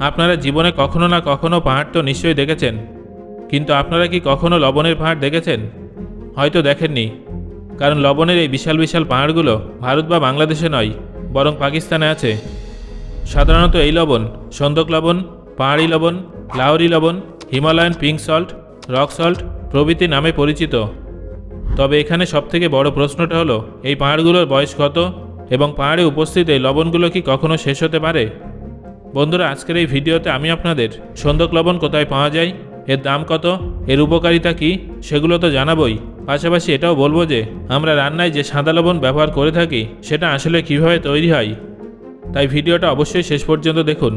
আপনারা জীবনে কখনো না কখনো পাহাড় তো নিশ্চয়ই দেখেছেন। কিন্তু আপনারা কি কখনো লবণের পাহাড় দেখেছেন? হয়তো দেখেননি। কারণ লবণের এই বিশাল বিশাল পাহাড়গুলো ভারত বা বাংলাদেশে নয়, বরং পাকিস্তানে আছে। সাধারণত এই লবণ, সন্দক লবণ, পাহাড়ি লবণ, লাহোরি লবণ, Himalayan pink salt, rock salt প্রভৃতি নামে পরিচিত। তবে এখানে সবথেকে বড় প্রশ্নটা হলো, এই পাহাড়গুলোর বয়স কত এবং পাহাড়ে উপস্থিত এই লবণগুলো কি কখনো শেষ হতে পারে? বন্ধুরা, আজকের এই ভিডিওতে আমি আপনাদের সন্দক লবণ কোথায় পাওয়া যায়, এর দাম কত, এর উপকারিতা কি, সেগুলো তো জানাবই। পাশাপাশি এটাও বলব যে, আমরা রান্নায় যে সাদা লবণ ব্যবহার করে থাকি, সেটা আসলে কীভাবে তৈরি হয়, তাই ভিডিওটা অবশ্যই শেষ পর্যন্ত দেখুন।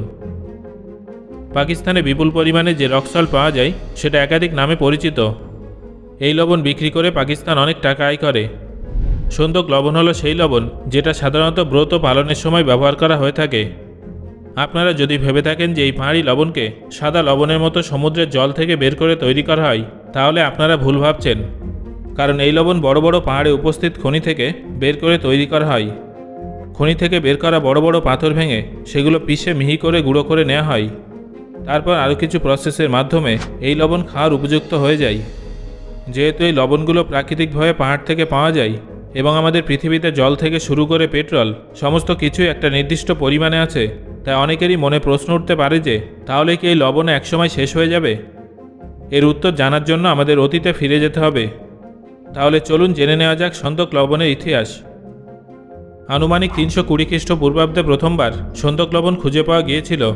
পাকিস্তানে বিপুল পরিমাণে যে রক সল্ট পাওয়া যায়, সেটা একাধিক নামে পরিচিত। এই লবণ বিক্রি করে পাকিস্তান অনেক টাকা আয় করে। সন্দক লবণ হলো সেই লবণ, যেটা সাধারণত ব্রত পালনের সময় ব্যবহার করা হয়ে থাকে। আপনারা যদি ভেবে থাকেন যে এই পাহাড়ি লবণকে সাদা লবণের মতো সমুদ্রের জল থেকে বের করে তৈরি করা হয়, তাহলে আপনারা ভুল ভাবছেন। কারণ এই লবণ বড় বড় পাহাড়ে উপস্থিত খনি থেকে বের করে তৈরি করা হয়। খনি থেকে বের করা বড় বড় পাথর ভেঙে সেগুলো পিষে মিহি করে গুঁড়ো করে নেওয়া হয়। তারপর আরও কিছু প্রসেসের মাধ্যমে এই লবণ খাওয়ার উপযুক্ত হয়ে যায়। যেহেতু এই লবণগুলো প্রাকৃতিকভাবে পাহাড় থেকে পাওয়া যায় এবং আমাদের পৃথিবীতে জল থেকে শুরু করে পেট্রোল, সমস্ত কিছুই একটা নির্দিষ্ট পরিমাণে আছে। তাই অনেকেরই মনে প্রশ্ন উঠতে পারে যে, তাহলে কি এই লবণ একসময় শেষ হয়ে যাবে? এর উত্তর জানার জন্য আমাদের অতীতে ফিরে যেতে হবে। তাহলে চলুন জেনে নেওয়া যাক সন্দক লবণের ইতিহাস। আনুমানিক তিনশো কুড়ি খ্রিস্টপূর্বাব্দে প্রথমবার সন্দক লবণ খুঁজে পাওয়া গিয়েছিল।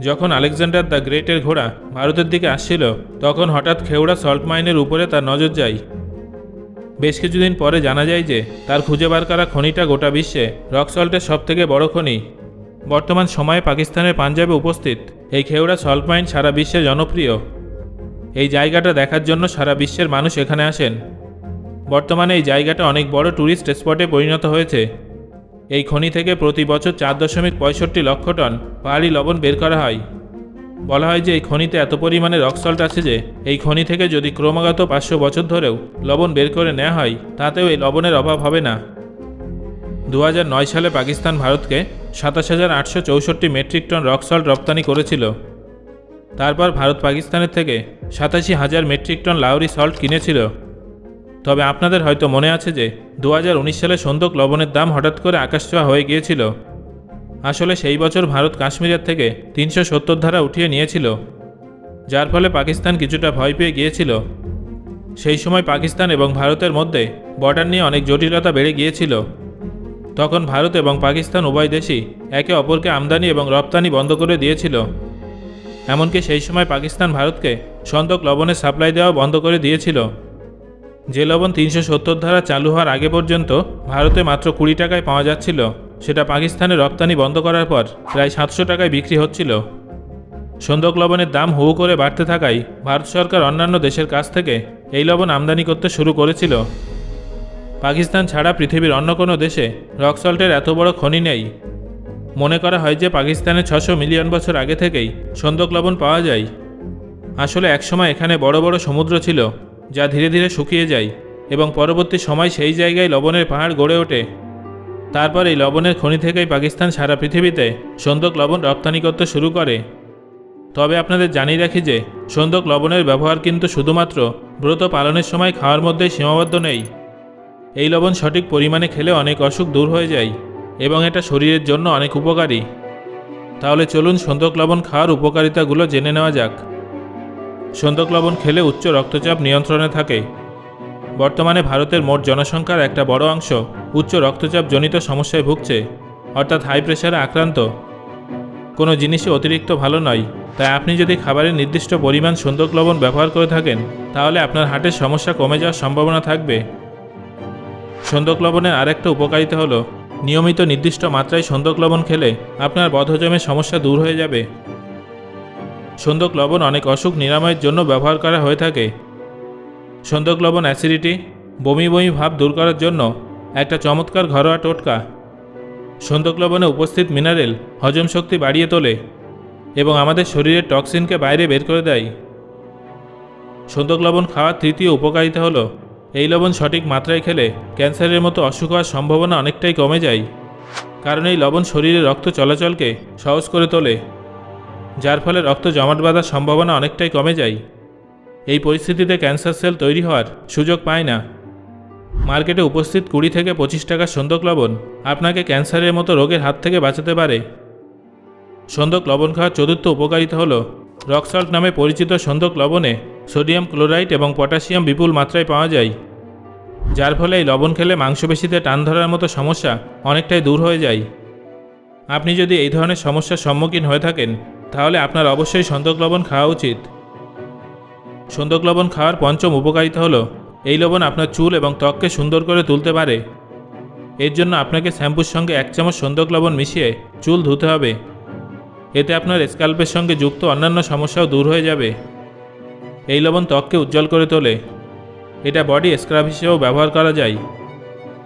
যখন আলেকজান্ডার দ্য গ্রেটের ঘোড়া ভারতের দিকে আসছিল, তখন হঠাৎ খেউড়া সল্ট মাইনের উপরে তার নজর যায়। বেশ কিছুদিন পরে জানা যায় যে, তার খুঁজে বার করা খনিটা গোটা বিশ্বে রক সল্টের সবথেকে বড় খনি। বর্তমান সময়ে পাকিস্তানের পাঞ্জাবে উপস্থিত এই খেউড়া সল্ট মাইন সারা বিশ্বে জনপ্রিয়। এই জায়গাটা দেখার জন্য সারা বিশ্বের মানুষ এখানে আসেন। বর্তমানে এই জায়গাটা অনেক বড় ট্যুরিস্ট স্পটে পরিণত হয়েছে। এই খনি থেকে প্রতি বছর চার দশমিক পঁয়ষট্টি লক্ষ টন পাহাড়ি লবণ বের করা হয়। বলা হয় যে এই খনিতে এত পরিমাণে রক সল্ট আছে যে এই খনি থেকে যদি ক্রমাগত পাঁচশো বছর ধরেও লবণ বের করে নেওয়া হয়, তাতেও এই লবণের অভাব হবে না। দু সালে পাকিস্তান ভারতকে সাতাশ হাজার আটশো চৌষট্টি মেট্রিক টন রক সল্ট রপ্তানি করেছিল। তারপর ভারত পাকিস্তানের থেকে সাতাশি হাজার মেট্রিক টন লাউরি সল্ট কিনেছিল। তবে আপনাদের হয়তো মনে আছে যে দু হাজার উনিশ সালে সন্দক লবণের দাম হঠাৎ করে আকাশছোঁয়া হয়ে গিয়েছিল। আসলে সেই বছর ভারত কাশ্মীরের থেকে তিনশো সত্তর ধারা উঠিয়ে নিয়েছিল, যার ফলে পাকিস্তান কিছুটা ভয় পেয়ে গিয়েছিল। সেই সময় পাকিস্তান এবং ভারতের মধ্যে বর্ডার নিয়ে অনেক জটিলতা বেড়ে গিয়েছিল। তখন ভারত এবং পাকিস্তান উভয় দেশই একে অপরকে আমদানি এবং রপ্তানি বন্ধ করে দিয়েছিল। এমনকি সেই সময় পাকিস্তান ভারতকে সন্দক লবণের সাপ্লাই দেওয়া বন্ধ করে দিয়েছিল। যে লবণ তিনশো সত্তর ধারা চালু হওয়ার আগে পর্যন্ত ভারতে মাত্র কুড়ি টাকায় পাওয়া যাচ্ছিল, সেটা পাকিস্তানে রপ্তানি বন্ধ করার পর প্রায় সাতশো টাকায় বিক্রি হচ্ছিল। সন্দক লবণের দাম হু করে বাড়তে থাকায় ভারত সরকার অন্যান্য দেশের কাছ থেকে এই লবণ আমদানি করতে শুরু করেছিল। পাকিস্তান ছাড়া পৃথিবীর অন্য কোনো দেশে রক সল্টের এত বড় খনি নেই। মনে করা হয় যে পাকিস্তানে ছশো মিলিয়ন বছর আগে থেকেই সন্দক লবণ পাওয়া যায়। আসলে একসময় এখানে বড় বড় সমুদ্র ছিল, যা ধীরে ধীরে শুকিয়ে যায় এবং পরবর্তী সময় সেই জায়গায় লবণের পাহাড় গড়ে ওঠে। তারপর এই লবণের খনি থেকেই পাকিস্তান সারা পৃথিবীতে সন্দক লবণ রপ্তানি করতে শুরু করে। তবে আপনাদের জানিয়ে রাখি যে সন্দক লবণের ব্যবহার কিন্তু শুধুমাত্র ব্রত পালনের সময় খাওয়ার মধ্যেই সীমাবদ্ধ নেই। এই লবণ সঠিক পরিমাণে খেলে অনেক অসুখ দূর হয়ে যায় এবং এটা শরীরের জন্য অনেক উপকারী। তাহলে চলুন সন্দক লবণ খাওয়ার উপকারিতাগুলো জেনে নেওয়া যাক। সন্দক লবণ খেলে উচ্চ রক্তচাপ নিয়ন্ত্রণে থাকে। বর্তমানে ভারতের মোট জনসংখ্যার একটা বড় অংশ উচ্চ রক্তচাপ জনিত সমস্যায় ভুগছে, অর্থাৎ হাই প্রেশারে আক্রান্ত। কোনো জিনিসই অতিরিক্ত ভালো নয়, তাই আপনি যদি খাবারের নির্দিষ্ট পরিমাণ সন্দক লবণ ব্যবহার করে থাকেন, তাহলে আপনার হার্টের সমস্যা কমে যাওয়ার সম্ভাবনা থাকবে। সন্দক লবণের আরেকটা উপকারিতা হলো, নিয়মিত নির্দিষ্ট মাত্রায় সন্দক লবণ খেলে আপনার বদহজমের সমস্যা দূর হয়ে যাবে। সন্দক লবণ অনেক অসুখ নিরাময়ের জন্য ব্যবহার করা হয়ে থাকে। সন্দক লবণ অ্যাসিডিটি, বমি বমি ভাব দূর করার জন্য একটা চমৎকার ঘরোয়া টোটকা। সন্দক লবণে উপস্থিত মিনারেল হজম শক্তি বাড়িয়ে তোলে এবং আমাদের শরীরের টক্সিনকে বাইরে বের করে দেয়। সন্দক লবণ খাওয়ার তৃতীয় উপকারিতা হলো এই লবণ সঠিক মাত্রায় খেলে ক্যান্সারের মতো অসুখ হওয়ার সম্ভাবনা অনেকটাই কমে যায়, কারণ এই লবণ শরীরে রক্ত চলাচলকে সহজ করে তোলে, যার ফলে রক্ত জমাট বাঁধার সম্ভাবনা অনেকটাই কমে যায়। এই পরিস্থিতিতে ক্যান্সার সেল তৈরি হওয়ার সুযোগ পায় না। মার্কেটে উপস্থিত কুড়ি থেকে পঁচিশ টাকার সন্দক লবণ আপনাকে ক্যান্সারের মতো রোগের হাত থেকে বাঁচাতে পারে। সন্দক লবণ খাওয়ার চতুর্থ উপকারিতা হল রক সল্ট নামে পরিচিত সন্দক লবণে সোডিয়াম ক্লোরাইড এবং পটাশিয়াম বিপুল মাত্রায় পাওয়া যায়। যার ফলে এই লবণ খেলে মাংসপেশিতে টান ধরার মতো সমস্যা অনেকটাই দূর হয়ে যায়। আপনি যদি এই ধরনের সমস্যার সম্মুখীন হয়ে থাকেন, তাহলে আপনার অবশ্যই সন্দক লবণ খাওয়া উচিত। সন্দক লবণ খাওয়ার পঞ্চম উপকারিতা হলো, এই লবণ আপনার চুল এবং ত্বককে সুন্দর করে তুলতে পারে। এর জন্য আপনাকে শ্যাম্পুর সঙ্গে এক চামচ সন্দক লবণ মিশিয়ে চুল ধুতে হবে। এতে আপনার স্ক্যাল্পের সঙ্গে যুক্ত অন্যান্য সমস্যাও দূর হয়ে যাবে। এই লবণ ত্বককে উজ্জ্বল করে তোলে। এটা বডি স্ক্রাব হিসেবেও ব্যবহার করা যায়।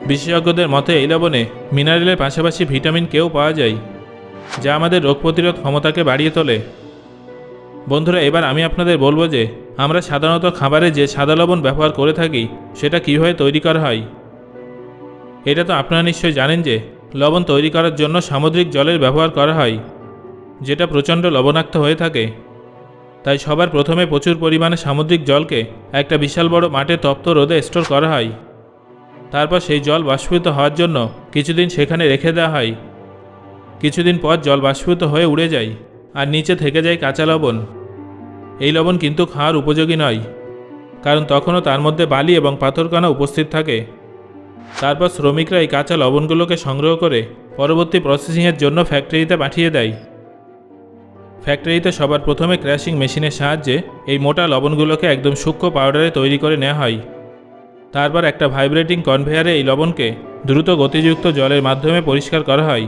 বিশেষজ্ঞদের মতে, এই লবণে মিনারেলের পাশাপাশি ভিটামিন কেও পাওয়া যায়, যা আমাদের রোগ প্রতিরোধ ক্ষমতাকে বাড়িয়ে তোলে। বন্ধুরা, এবার আমি আপনাদের বলব যে, আমরা সাধারণত খাবারে যে সাদা লবণ ব্যবহার করে থাকি, সেটা কীভাবে তৈরি করা হয়? এটা তো আপনারা নিশ্চয়ই জানেন যে, লবণ তৈরি করার জন্য সামুদ্রিক জলের ব্যবহার করা হয়, যেটা প্রচণ্ড লবণাক্ত হয়ে থাকে। তাই সবার প্রথমে প্রচুর পরিমাণে সামুদ্রিক জলকে একটা বিশাল বড় মাঠে তপ্ত রোদে স্টোর করা হয়। তারপর সেই জল বাষ্পীভূত হওয়ার জন্য কিছুদিন সেখানে রেখে দেওয়া হয়। কিছুদিন পর জল বাষ্পীভূত হয়ে উড়ে যায় আর নিচে থেকে যায় কাঁচা লবণ। এই লবণ কিন্তু খাওয়ার উপযোগী নয়, কারণ তখনও তার মধ্যে বালি এবং পাথরকণা উপস্থিত থাকে। তারপর শ্রমিকরা এই কাঁচা লবণগুলোকে সংগ্রহ করে পরবর্তী প্রসেসিংয়ের জন্য ফ্যাক্টরিতে পাঠিয়ে দেয়। ফ্যাক্টরিতে সবার প্রথমে ক্র্যাশিং মেশিনের সাহায্যে এই মোটা লবণগুলোকে একদম সূক্ষ্ম পাউডারে তৈরি করে নেওয়া হয়। তারপর একটা ভাইব্রেটিং কনভেয়ারে এই লবণকে দ্রুত গতিযুক্ত জলের মাধ্যমে পরিষ্কার করা হয়,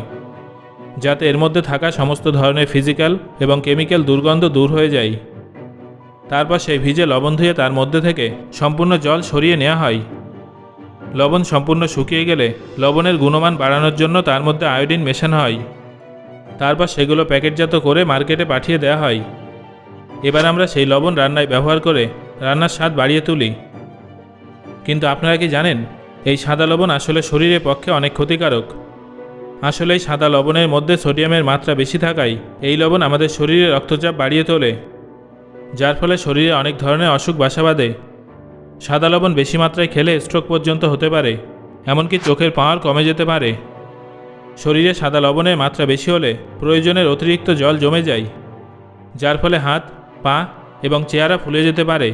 যাতে এর মধ্যে থাকা সমস্ত ধরনের ফিজিক্যাল এবং কেমিক্যাল দুর্গন্ধ দূর হয়ে যায়। তারপর সেই ভিজে লবণ ধুয়ে তার মধ্যে থেকে সম্পূর্ণ জল সরিয়ে নেওয়া হয়। লবণ সম্পূর্ণ শুকিয়ে গেলে লবণের গুণমান বাড়ানোর জন্য তার মধ্যে আয়োডিন মেশানো হয়। তারপর সেগুলো প্যাকেটজাত করে মার্কেটে পাঠিয়ে দেওয়া হয়। এবার আমরা সেই লবণ রান্নায় ব্যবহার করে রান্নার স্বাদ বাড়িয়ে তুলি। কিন্তু আপনারা কি জানেন, এই সাদা লবণ আসলে শরীরের পক্ষে অনেক ক্ষতিকারক। আসলে এই সাদা লবণের মধ্যে সোডিয়ামের মাত্রা বেশি থাকায় এই লবণ আমাদের শরীরে রক্তচাপ বাড়িয়ে তোলে, যার ফলে শরীরে অনেক ধরনের অসুখ বাসা বাঁধে। সাদা লবণ বেশি মাত্রায় খেলে স্ট্রোক পর্যন্ত হতে পারে, এমনকি চোখের পাওয়ার কমে যেতে পারে। শরীরে সাদা লবণের মাত্রা বেশি হলে প্রয়োজনের অতিরিক্ত জল জমে যায়, যার ফলে হাত, পা এবং চেহারা ফুলে যেতে পারে।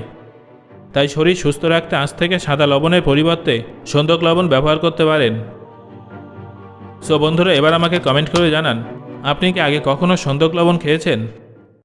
তাই শরীর সুস্থ রাখতে আজ থেকে সাদা লবণের পরিবর্তে সন্দক লবণ ব্যবহার করতে পারেন। সো বন্ধুরা, এবার আমাকে কমেন্ট করে জানান, আপনি কি আগে কখনও সন্দক লবণ খেয়েছেন?